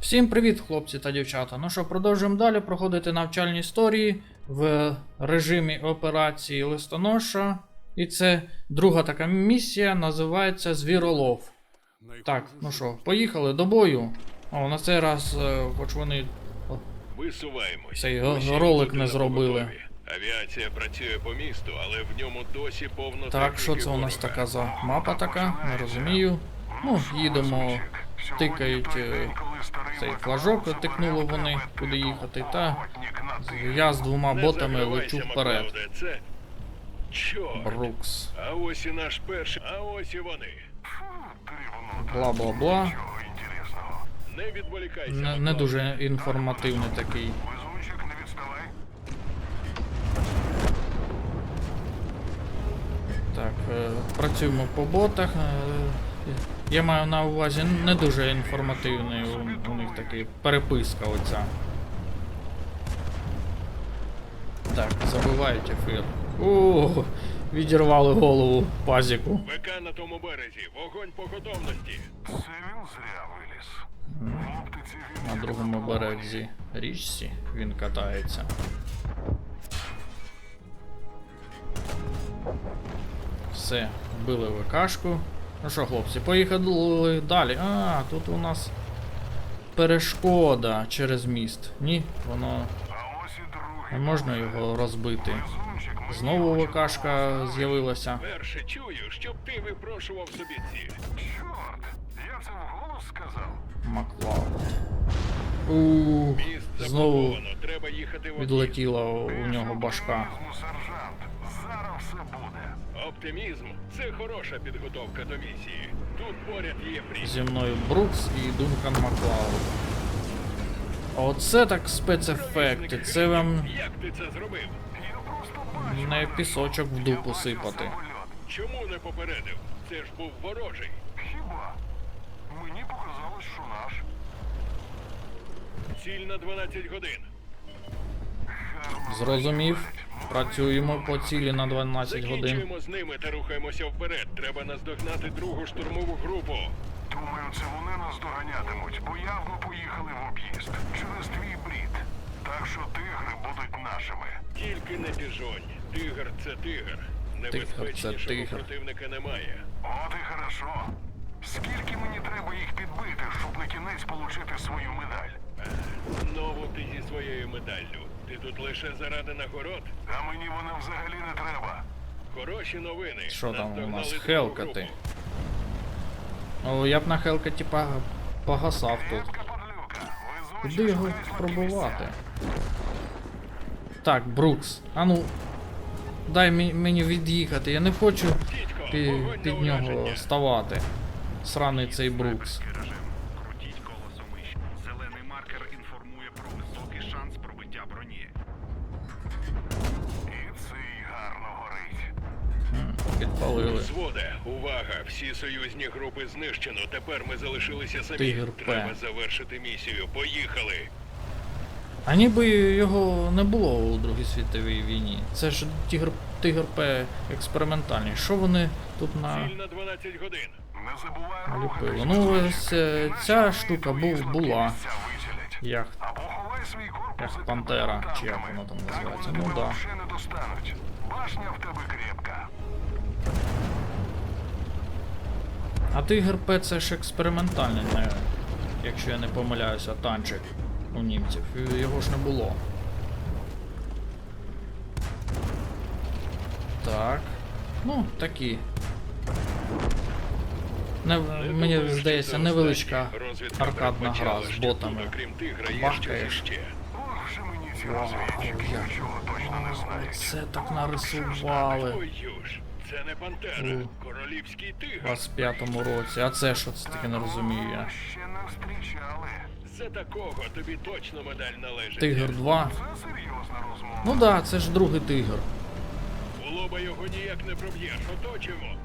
Всім привіт, хлопці та дівчата. Ну що, продовжуємо далі проходити навчальні історії в режимі операції листоноша. І це друга така місія, називається Звіролов. Так, ну що, поїхали до бою. О, на цей раз, е, хоч вони. Висуваємось. Цей Усі ролик не зробили. Авіація працює по місту, але в ньому досі повно Так, що це у нас така за мапа така? Не розумію. Ну, їдемо, тикають е, цей флажок, тикнули вони, куди їхати, та я з двома ботами лечу вперед. Брукс. А ось і наш перший. А ось і вони. Бла-бла-бла. Не відволікайся. Не, не дуже інформативний такий. Так, е, працюємо по ботах. Я маю на увазі не дуже інформативний у, у них такий переписка оця. Так, забивають ефір. О, відірвали голову пазіку. ВК на тому березі. Вогонь по готовності. Він зря виліз. В оптиці він На другому березі річці він катається. Все, вбили ВКшку. Ну що, хлопці, поїхали далі. А, тут у нас перешкода через міст. Ні, воно не можна його розбити. Знову ВКшка з'явилася. Перше чую, щоб ти випрошував собі ціль. Чорт, я це вголос сказав. Маклауд. У знову відлетіла у нього башка. Сержант. Зараз все буде. Оптимізм це хороша підготовка до місії. Тут поряд є прізвище. Зі мною Брукс і Дункан Маклауд. Оце так спецефекти. Це вам Як ти це зробив? Не пісочок в дупу сипати. Чому не попередив? Це ж був ворожий. Хіба? Мені показалось, що наш. Ціль на 12 годин. Зрозумів. Працюємо по цілі на 12 годин. Закінчуємо з ними та рухаємося вперед. Треба наздогнати другу штурмову групу. Думаю, це вони нас доганятимуть, бо явно поїхали в об'їзд через твій брід. Так що тигри будуть нашими. Тільки не біжонь. Тигр це тигр. це Небезпечнішого тигр. противника немає. От і хорошо. Скільки мені треба їх підбити, щоб на кінець получити свою медаль? Знову ти зі своєю медаллю. Ти тут лише заради нагород. А мені вона взагалі не треба. Хороші новини. Що там у нас? Хелкати. О, я б на Хелкаті погасав тут. Куди його шукає слабкі пробувати? Так, Брукс, а ну. Дай мені від'їхати. Я не хочу Дідько, пі- вогонь під нього ставати. Сраний цей Брукс. Маркер інформує про високий шанс пробиття броні. І цей гарно горить. Підпалили. Взводе, увага! Всі союзні групи знищено. Тепер ми залишилися самі. Тигр П. Треба завершити місію. Поїхали! А ніби його не було у Другій світовій війні. Це ж Тигр, Тигр П експериментальний. Що вони тут на Ціль на 12 годин. Не забувай наліпили? Ну ось е, ця штука був, була. Виділять. Як пантера, чи як воно там називається. Ну да. Башня в тебе крепка. А Тигр П це ж експериментальний, не, якщо я не помиляюся, танчик у німців. Його ж не було. Так. Ну, такі. Не, мені здається, невеличка аркадна гра з ботами. Бахкаєш. Вау. Це так нарисували це не пантера, королівський тигр. 25-му році. А це що це таке не розумію я. Ще не зустрічали. За такого тобі точно медаль належить. Тигр 2. Це серйозна розмова. Ну да, це ж другий тигр. У лоба його ніяк не проб'єш, оточимо.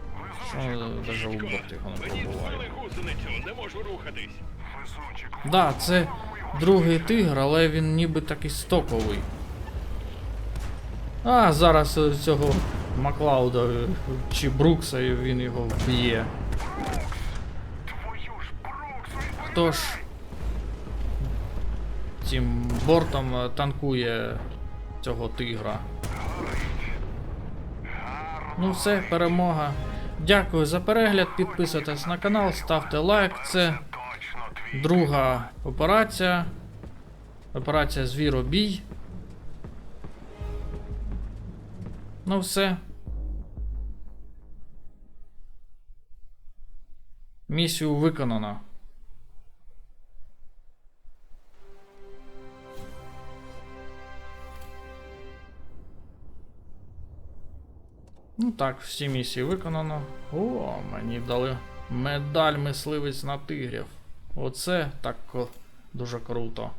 Що Везунчик, даже Дідько, убити його не пробуває. не можу рухатись. Да, це другий тигр, але він ніби такий стоковий. А зараз цього Маклауда е, чи Брукса і він його вб'є. Хто ж цим бортом е, танкує цього тигра. Ну все, перемога. Дякую за перегляд. Підписуйтесь на канал, ставте лайк. Це друга операція. Операція Звіробій. Ну все. Місію виконано. Ну так, всі місії виконано. О, мені дали медаль мисливець на тигрів. Оце так дуже круто.